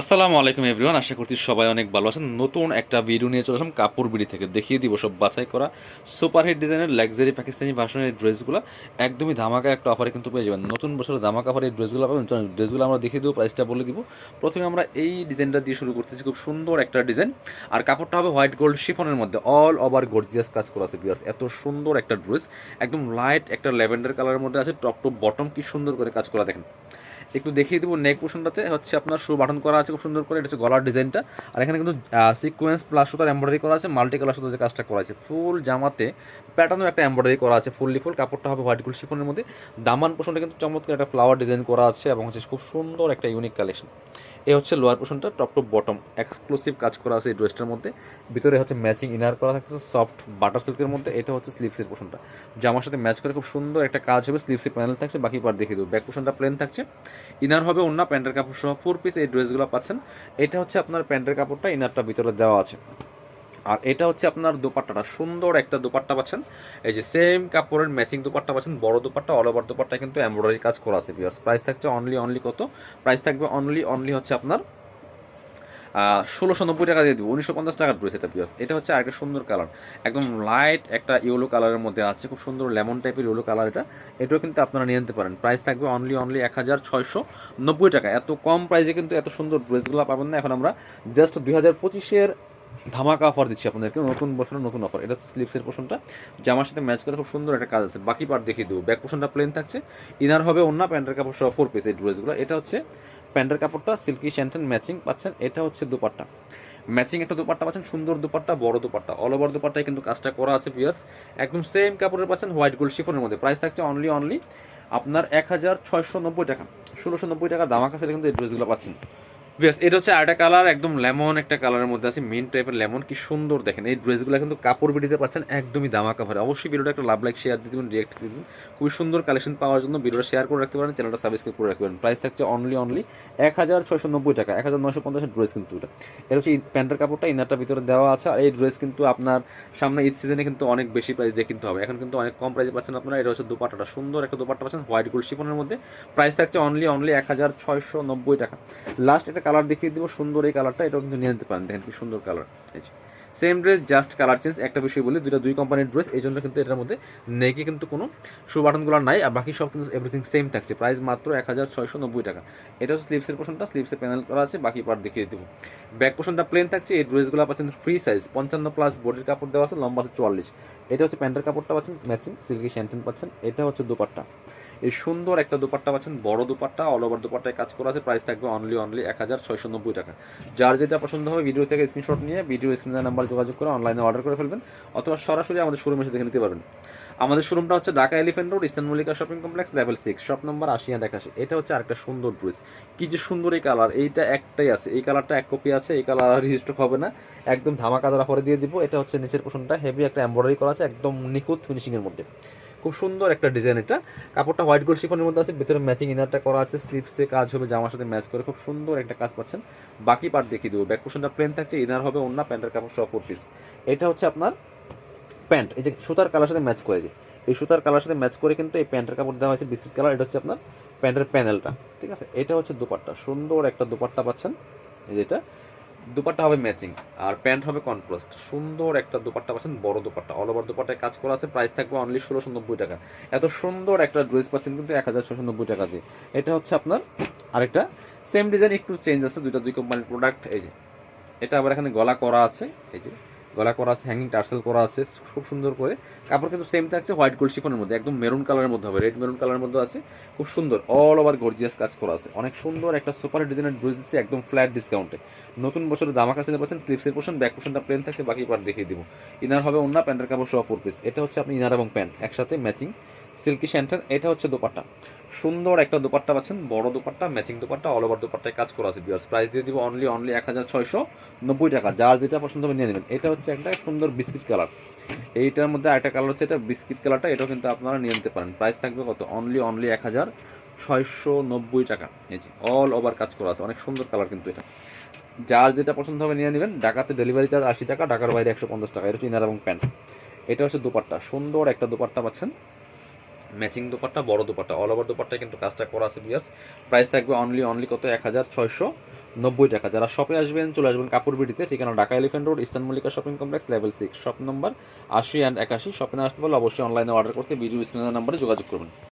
আসসালামু আলাইকুম এভরিওয়ান, আশা করছি সবাই অনেক ভালো আছেন। নতুন একটা ভিডিও নিয়ে চলে আসলাম কাপড় বিড়ি থেকে। দেখিয়ে দিব সব বাছাই করা সুপারহিট ডিজাইনের লাক্সারি পাকিস্তানি ভার্সনের ড্রেসগুলো একদমই ধামাকা একটা অফারে কিন্তু পেয়ে যাবেন। নতুন বছরের ধামাকা অফারে ড্রেসগুলো পাবেন। ড্রেসগুলো আমরা দেখিয়ে দেবো প্রাইসটা বলে দিব। প্রথমে আমরা এই ডিজাইনটা দিয়ে শুরু করতেছি। খুব সুন্দর একটা ডিজাইন। আর কাপড়টা হবে হোয়াইট গোল্ড শিফনের মধ্যে। অল ওভার গর্জিয়াস কাজ করা আছে বিয়ার্স এত সুন্দর একটা ড্রেস একদম লাইট একটা ল্যাভেন্ডার কালারের মধ্যে আছে। টপ টু বটম কি সুন্দর করে কাজ করা দেখেন। একটু দেখিয়ে দেবো নেক পোর্শনটাতে হচ্ছে আপনার শু বাটন করা আছে, খুব সুন্দর করে। এটা হচ্ছে গলার ডিজাইনটা আর এখানে কিন্তু সিকোয়েন্স প্লাস সুতার এমব্রয়ডারি করা আছে মাল্টি কালার সুতার যে কাজটা করা আছে। ফুল জামাতে প্যাটার্নও একটা এমব্রয়ডারি করা আছে ফুললি ফুল কাপড়টা হবে হোয়াইট গুল শিফনের মধ্যে। দামান পোর্শনটা কিন্তু চমৎকার একটা ফ্লাওয়ার ডিজাইন করা আছে এবং হচ্ছে খুব সুন্দর একটা ইউনিক কালেকশন এ হচ্ছে লোয়ার পোর্শনটা টপ টু বটম এক্সক্লুসিভ কাজ করা আছে এই ড্রেসটার মধ্যে। ভিতরে হচ্ছে ম্যাচিং ইনার করা থাকছে সফট বাটার সিল্কের মধ্যে। এটা হচ্ছে স্লিপসের পোর্শনটা জামার সাথে ম্যাচ করে খুব সুন্দর একটা কাজ হবে স্লিপসের প্যানেল থাকছে, বাকি পার দেখিয়ে দেবো। ব্যাক পোর্শনটা প্লেন থাকছে। ইনার হবে অন্য প্যান্টের কাপড় সহ ফোর পিস এই ড্রেসগুলো পাচ্ছেন। এটা হচ্ছে আপনার প্যান্টের কাপড়টা ইনারটা ভিতরে দেওয়া আছে। আর এটা হচ্ছে আপনার দোপাট্টাটা। সুন্দর একটা দোপাট্টা পাচ্ছেন। এই যে সেম কাপড়ের ম্যাচিং দোপাট্টা পাচ্ছেন, বড় দোপাট্টা অল ওভার দোপাট্টা, কিন্তু এমব্রয়ডারি কাজ করা আছে বিকজ প্রাইস থাকছে অনলি অনলি কত? প্রাইস থাকবে অনলি অনলি হচ্ছে আপনার ষোলোশো নব্বই টাকা দিয়ে দিব, উনিশশো পঞ্চাশ টাকার ড্রেস এটা পিওর এটা হচ্ছে আরেকটা সুন্দর কালার একদম লাইট একটা ইয়েলো কালারের মধ্যে আছে, খুব সুন্দর লেমন টাইপের ইয়েলো কালার এটা। এটাও কিন্তু আপনারা নিয়ে নিতে পারেন। প্রাইস থাকবে অনলি অনলি এক হাজার ছয়শো নব্বই টাকা। এত কম প্রাইসে কিন্তু এত সুন্দর ড্রেসগুলো পাবেন না। এখন আমরা জাস্ট দুই হাজার পঁচিশের ধামাকা অফার দিচ্ছি আপনাদেরকে, নতুন বছরের নতুন অফার এটা হচ্ছে স্লিপসের পোর্শনটা জামার সাথে ম্যাচ করে খুব সুন্দর একটা কাজ আছে। বাকি পার্ট দেখিয়ে দেবো। ব্যাক পোর্শনটা প্লেন থাকছে। ইনার হবে অন্য প্যান্টের কাপড় সহ ফোর পিস এই ড্রেসগুলো এটা হচ্ছে প্যান্টের কাপড়টা সিল্কি শ্যান্টেন ম্যাচিং পাচ্ছেন। এটা হচ্ছে দুপাট্টা। ম্যাচিং একটা দুপাট্টা পাচ্ছেন, সুন্দর দুপাট্টা, বড় দুপাট্টা। অল ওভার দুপাট্টায় কিন্তু কাজটা করা আছে পিয়াস একদম সেম কাপড়ের পাচ্ছেন হোয়াইট গোল্ড শিফনের মধ্যে। প্রাইস থাকছে অনলি অনলি আপনার এক হাজার ছয়শো নব্বই টাকা। ষোলোশো নব্বই টাকা দাম কিন্তু এই ড্রেসগুলো পাচ্ছেন। বেশ এটা হচ্ছে আরেকটা কালার একদম লেমন একটা কালারের মধ্যে আছে মিন টাইপের লেমন কি সুন্দর দেখেন। এই ড্রেসগুলো কিন্তু কাপড় বিডিতে পাচ্ছেন একদমই দামা কাভারে অবশ্যই ভিডিওটা একটা লাভ লাইক শেয়ার দিবেন রিয়েক্ট দিবেন। খুবই সুন্দর কালেকশন পাওয়ার জন্য ভিডিওটা শেয়ার করে রাখতে পারেন চ্যানেলটা সাবস্ক্রাইব করে রাখতে পারেন। প্রাইস থাকছে অনলি অনলি এক হাজার ছয়শো নব্বই টাকা এক হাজার নয়শো পঞ্চাশের ড্রেস কিন্তু এটা। এটা হচ্ছে প্যান্টের কাপড়টা ইনারটার ভিতরে দেওয়া আছে, আর এই ড্রেস কিন্তু আপনার সামনে ঈদ সিজনে কিন্তু অনেক বেশি প্রাইস দিয়ে কিনতে হবে। এখন কিন্তু অনেক কম প্রাইসে পাচ্ছেন আপনারা, এটা হচ্ছে দুপাটাটা সুন্দর একটা দুপাট্টা পাচ্ছেন হোয়াইট গোল্ড শিফনের মধ্যে। প্রাইস থাকছে অনলি অনলি এক হাজার ছয়শো নব্বই টাকা। লাস্ট একটা কালার দেখিয়ে দিব, সুন্দর এই কালারটা, এটাও কিন্তু নিয়ে নিতে পারেন। দেখেন কি সুন্দর colour. Same dress just colour change একটা বিষয় বলি, দুইটা দুই কোম্পানির ড্রেস এই জন্য কিন্তু এটার মধ্যে নেকে কিন্তু কোনো শু বাটনগুলো নাই, আর বাকি সব কিন্তু এভরিথিং সেম থাকছে। প্রাইস মাত্র এক হাজার ছয়শো নব্বই টাকা। এটা হচ্ছে স্লিপসের পোর্শনটা স্লিপসের প্যানেল করা আছে, বাকি পার্ট দেখিয়ে দেবো। ব্যাক পোর্শনটা প্লেন থাকছে, এই ড্রেসগুলো পাচ্ছেন ফ্রি সাইজ পঞ্চান্ন প্লাস বডির কাপড় দেওয়া আছে, লম্বা আছে চুয়াল্লিশ। এটা হচ্ছে প্যান্টের কাপড়টা পাচ্ছেন ম্যাচিং সিল্কি শ্যান্টেন পাচ্ছেন, এটা হচ্ছে দুপাট্টা। এই সুন্দর একটা দুপাট্টা পাচ্ছেন, বড় দুপাট্টা অল ওভার দুপাট্টায় কাজ করা আছে প্রাইস থাকবে অনলি অনলি এক হাজার ছয়শো নব্বই টাকা। যার যেটা পছন্দ হবে ভিডিও থেকে স্ক্রিনশট নিয়ে ভিডিও স্ক্রিনের নাম্বার যোগাযোগ করে অনলাইনে অর্ডার করে ফেলবেন, অথবা সরাসরি আমাদের শোরুমে এসে দেখে নিতে পারবেন। আমাদের শোরুমটা হচ্ছে Dhaka Elephant Road Eastern Mallika shopping complex level six shop number আশি অ্যান্ড একাশি। এটা হচ্ছে আরেকটা সুন্দর ড্রেস কি যে সুন্দর এই কালার এইটা একটাই আছে। এই কালারটা এক কপি আছে, এই কালার রেজিস্টার হবে না। একদম ধামাকা দ্বারা পরে দিয়ে দিব, এটা হচ্ছে নিচের পোষণটা হেভি একটা এমব্রয়ডারি করা আছে, একদম নিখুঁত ফিনিশিংয়ের মধ্যে। খুব সুন্দর একটা ডিজাইন এটা। কাপড়টা হোয়াইট গোল্ড শিফনের মধ্যে আছে, ভিতরে ম্যাচিং ইনারটা করা আছে স্লিপসে কাজ হবে, জামার সাথে ম্যাচ করে খুব সুন্দর একটা কাজ পাচ্ছেন। বাকি পার্ট দেখিয়ে দেবো। ব্যাক পোর্শনটা প্লেন থাকছে ইনার হবে অন্য প্যান্টের কাপড় ফোর পিস এটা হচ্ছে আপনার প্যান্ট। এই যে সুতার কালার সাথে ম্যাচ করে যে। এই সুতার কালার সাথে ম্যাচ করে কিন্তু এই প্যান্টের কাপড় দেওয়া হয়েছে, বিস্কিট কালার এটা হচ্ছে আপনার প্যান্টের প্যানেলটা ঠিক আছে? এটা হচ্ছে দুপাট্টা। সুন্দর একটা দুপাট্টা পাচ্ছেন। যেটা দুপাট্টা হবে ম্যাচিং আর প্যান্ট হবে কন্ট্রাস্ট সুন্দর একটা দুপাট্টা পাচ্ছেন, বড় দুপাট্টা। অল ওভার দুপাট্টায় কাজ করা আছে প্রাইস থাকবে অনলি ষোলোশো নব্বই টাকা। এত সুন্দর একটা ড্রেস পাচ্ছেন কিন্তু এক হাজার ছশো নব্বই টাকা দিয়ে। এটা হচ্ছে আপনার আরেকটা সেম ডিজাইন একটু চেঞ্জ আছে, দুইটা দুই কোম্পানির প্রোডাক্ট এই যে। এটা আবার এখানে গলা করা আছে, এই যে। গলা করা আছে হ্যাঙ্গিং টার্সেল করা আছে, খুব সুন্দর করে। কাপড় কিন্তু সেম থাকছে হোয়াইট গোল্ড শিফনের মধ্যে, একদম মেরুন কালারের মধ্যে হবে রেড মেরুন কালারের মধ্যে আছে। খুব সুন্দর অল ওভার গর্জিয়াস কাজ করা আছে। অনেক সুন্দর একটা সুপার ডিজাইনের ড্রেস দিচ্ছে, একদম ফ্ল্যাট ডিসকাউন্টে নতুন বছরে দামাকা সিনে পাচ্ছেন স্লিপসের পোর্শন ব্যাক পোর্শনটা প্লেন থাকছে, বাকি পার দেখিয়ে দিব। ইনার হবে অন্য প্যান্টের কাপড় সহ ফোর পিস এটা হচ্ছে আপনি ইনার এবং প্যান্ট একসাথে ম্যাচিং সিল্কি শ্যান্টার এটা হচ্ছে দোপাট্টা। সুন্দর একটা দোপাট্টা পাচ্ছেন, বড় dupatta matching dupatta all over দোপাট্টায় কাজ করা আছে বিয়ার্স প্রাইস দিয়ে দিব অনলি অনলি এক হাজার ছয়শো নব্বই টাকা। যার যেটা পছন্দ হবে নিয়ে নেবেন। এটা হচ্ছে একটা সুন্দর বিস্কিট কালার এইটার মধ্যে আরেকটা কালার হচ্ছে এটা বিস্কিট কালারটা এটাও কিন্তু আপনারা নিয়ে নিতে পারেন। প্রাইস থাকবে কত? অনলি অনলি এক হাজার ছয়শো নব্বই টাকা। এই যে অল ওভার কাজ করা আছে। অনেক সুন্দর কালার কিন্তু এটা। যার যেটা পছন্দ হবে নিয়ে নেবেন। ঢাকাতে ডেলিভারি চার্জ আশি টাকা, ঢাকার বাইরে একশো পঞ্চাশ টাকা। এটা হচ্ছে ইনার এবং প্যান্ট এটা হচ্ছে দুপাট্টা। সুন্দর একটা দুপাট্টা পাচ্ছেন। ম্যাচিং দোপাট্টা, বড় দোপাট্টা। অল ওভার দোপাট্টায় কিন্তু কাজটা করা আছে বিয়াস প্রাইস থাকবে অনলি অনলি কত? এক হাজার ছয়শো নব্বই টাকা। যারা শপে আসবেন, চলে আসবেন কাপড় বিড়িতে ঠিকানা Dhaka Elephant Road Eastern Mallika shopping complex level six shop number আশি অ্যান্ড একাশি। শপে আসতে পারলে অবশ্যই অনলাইনে অর্ডার করতে ভিডিও স্ক্রিনের নাম্বারে যোগাযোগ করবেন।